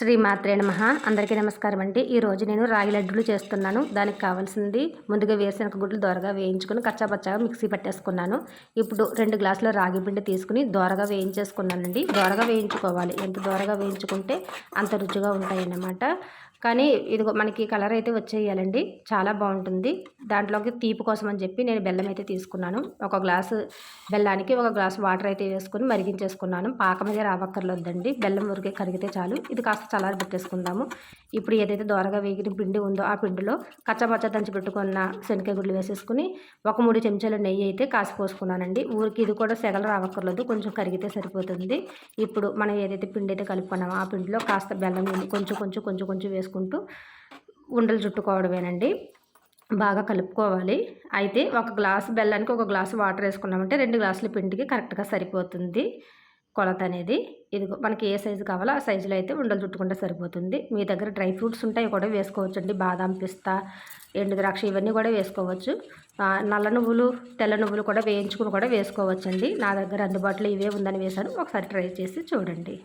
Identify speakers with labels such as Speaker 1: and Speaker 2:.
Speaker 1: శ్రీ మాత్రే నమ. అందరికీ నమస్కారం అండి. ఈరోజు నేను రాగి లడ్డూలు చేస్తున్నాను. దానికి కావాల్సింది ముందుగా వేరుశనగ గుడ్లు దోరగా వేయించుకుని కచ్చాపచ్చాగా మిక్సీ పట్టేసుకున్నాను. ఇప్పుడు రెండు గ్లాసుల రాగి పిండి తీసుకుని దోరగా వేయించేసుకున్నానండి. దోరగా వేయించుకోవాలి. ఎంత దోరగా వేయించుకుంటే అంత రుచిగా ఉంటాయన్నమాట. కానీ ఇది మనకి కలర్ అయితే వచ్చేయాలండి. చాలా బాగుంటుంది. దాంట్లోకి తీపి కోసం అని చెప్పి నేను బెల్లం అయితే తీసుకున్నాను. ఒక గ్లాసు బెల్లానికి ఒక గ్లాసు వాటర్ అయితే వేసుకుని మరిగించేసుకున్నాను. పాకం మీద రావక్కర్లేదండి. బెల్లం ఉరికే కరిగితే చాలు. ఇది కాస్త చల్లారి పెట్టేసుకుందాము. ఇప్పుడు ఏదైతే దోరగా వేగిన పిండి ఉందో ఆ పిండిలో కచ్చపచ్చ దంచి పెట్టుకున్న శనగ గుడ్లు వేసేసుకుని ఒక మూడు చెంచాల నెయ్యి అయితే కాసి పోసుకున్నానండి. ఊరికి ఇది కూడా సెగలు రావక్కర్లేదు. కొంచెం కరిగితే సరిపోతుంది. ఇప్పుడు మనం ఏదైతే పిండి అయితే కలుపుకున్నామో ఆ పిండిలో కాస్త బెల్లం కొంచెం కొంచెం కొంచెం కొంచెం చేసుకుంటూ ఉండలు చుట్టుకోవడమేనండి. బాగా కలుపుకోవాలి. అయితే ఒక గ్లాసు బెల్లానికి ఒక గ్లాసు వాటర్ వేసుకున్నామంటే రెండు గ్లాసుల పిండికి కరెక్ట్గా సరిపోతుంది కొలత అనేది. ఇది మనకి ఏ సైజు కావాలో ఆ సైజులో అయితే ఉండలు చుట్టుకుంటే సరిపోతుంది. మీ దగ్గర డ్రై ఫ్రూట్స్ ఉంటాయి కూడా వేసుకోవచ్చు అండి బాదాం పిస్తా ఎండు ద్రాక్ష ఇవన్నీ కూడా వేసుకోవచ్చు. నల్ల నువ్వులు తెల్ల నువ్వులు కూడా వేయించుకుని కూడా వేసుకోవచ్చండి. నా దగ్గర అందుబాటులో ఇవే ఉందని వేశాను. ఒకసారి ట్రై చేసి చూడండి.